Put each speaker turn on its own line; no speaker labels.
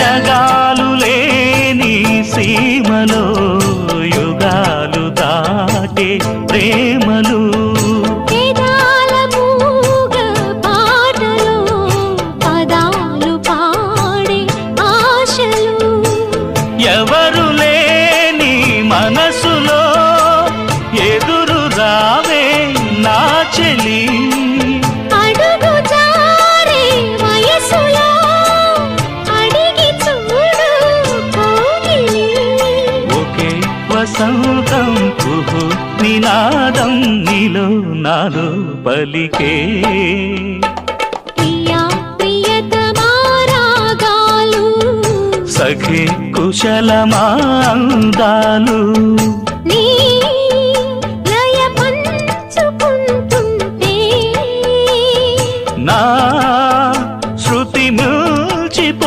జగాలు లేని సీమలో యుగాలు దాటే ప్రేమలు వసంతం పుహు నినాదం నీలో నాలు పలికే.
సఖే కుశల
మాందాలు నా శృతి
నీ